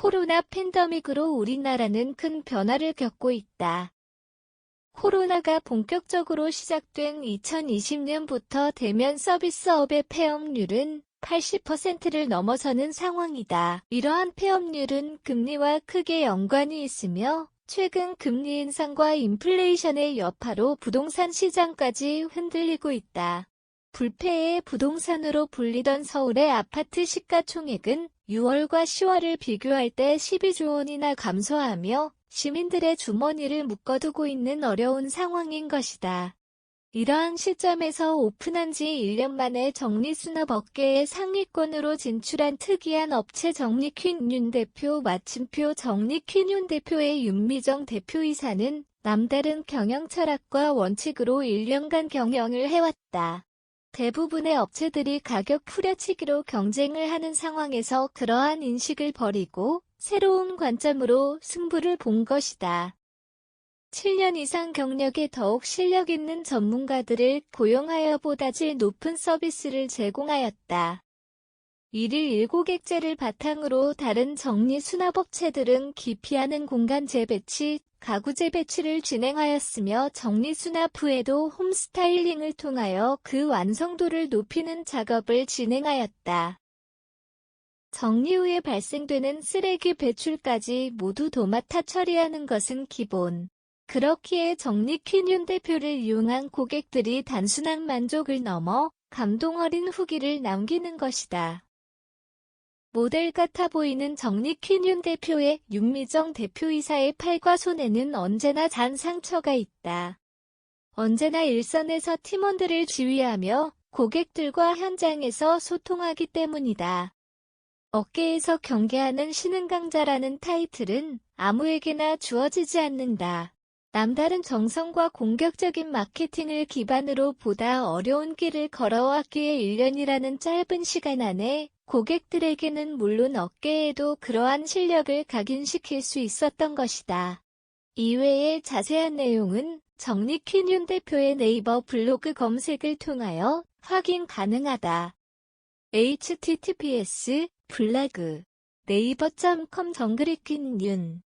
코로나 팬데믹으로 우리나라는 큰 변화를 겪고 있다. 코로나가 본격적으로 시작된 2020년부터 대면 서비스업의 폐업률은 80%를 넘어서는 상황이다. 이러한 폐업률은 금리와 크게 연관이 있으며 최근 금리 인상과 인플레이션의 여파로 부동산 시장까지 흔들리고 있다. 불패의 부동산으로 불리던 서울의 아파트 시가총액은 6월과 10월을 비교할 때 12조 원이나 감소하며 시민들의 주머니를 묶어두고 있는 어려운 상황인 것이다. 이러한 시점에서 오픈한 지 1년 만에 정리수납 업계의 상위권으로 진출한 특이한 업체 정리 퀸 윤 대표 마침표 정리 퀸 윤 대표의 윤미정 대표이사는 남다른 경영 철학과 원칙으로 1년간 경영을 해왔다. 대부분의 업체들이 가격 후려치기로 경쟁을 하는 상황에서 그러한 인식을 버리고 새로운 관점으로 승부를 본 것이다. 7년 이상 경력에 더욱 실력 있는 전문가들을 고용하여 보다 질 높은 서비스를 제공하였다. 일일 7객제를 바탕으로 다른 정리 수납업체들은 기피하는 공간 재배치, 가구 재배치를 진행하였으며 정리 수납 후에도 홈스타일링을 통하여 그 완성도를 높이는 작업을 진행하였다. 정리 후에 발생되는 쓰레기 배출까지 모두 도맡아 처리하는 것은 기본. 그렇기에 정리 퀸 윤 대표를 이용한 고객들이 단순한 만족을 넘어 감동 어린 후기를 남기는 것이다. 모델 같아 보이는 정리퀸 윤 대표의 윤미정 대표이사의 팔과 손에는 언제나 잔 상처가 있다. 언제나 일선에서 팀원들을 지휘하며 고객들과 현장에서 소통하기 때문이다. 어깨에서 경계하는 신흥 강자라는 타이틀은 아무에게나 주어지지 않는다. 남다른 정성과 공격적인 마케팅을 기반으로 보다 어려운 길을 걸어왔기에 1년이라는 짧은 시간 안에 고객들에게는 물론 업계에도 그러한 실력을 각인시킬 수 있었던 것이다. 이외의 자세한 내용은 정리 퀸 윤 대표의 네이버 블로그 검색을 통하여 확인 가능하다. https 블로그 네이버.com 정글이퀸 윤